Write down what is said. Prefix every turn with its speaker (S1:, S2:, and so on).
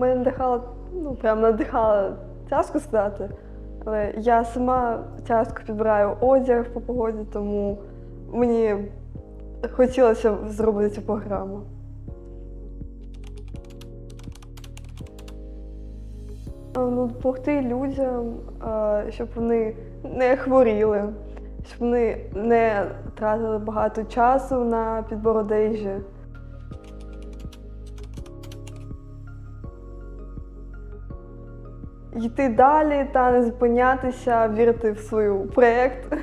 S1: Мене надихала, ну прям надихала, тяжко сказати. Але я сама тяжко підбираю одяг по погоді, тому мені хотілося зробити цю програму. А, Ну, допомогти людям, щоб вони не хворіли, щоб вони не тратили багато часу на підбор одежі. Йти далі та не зупинятися, вірити в свій проєкт.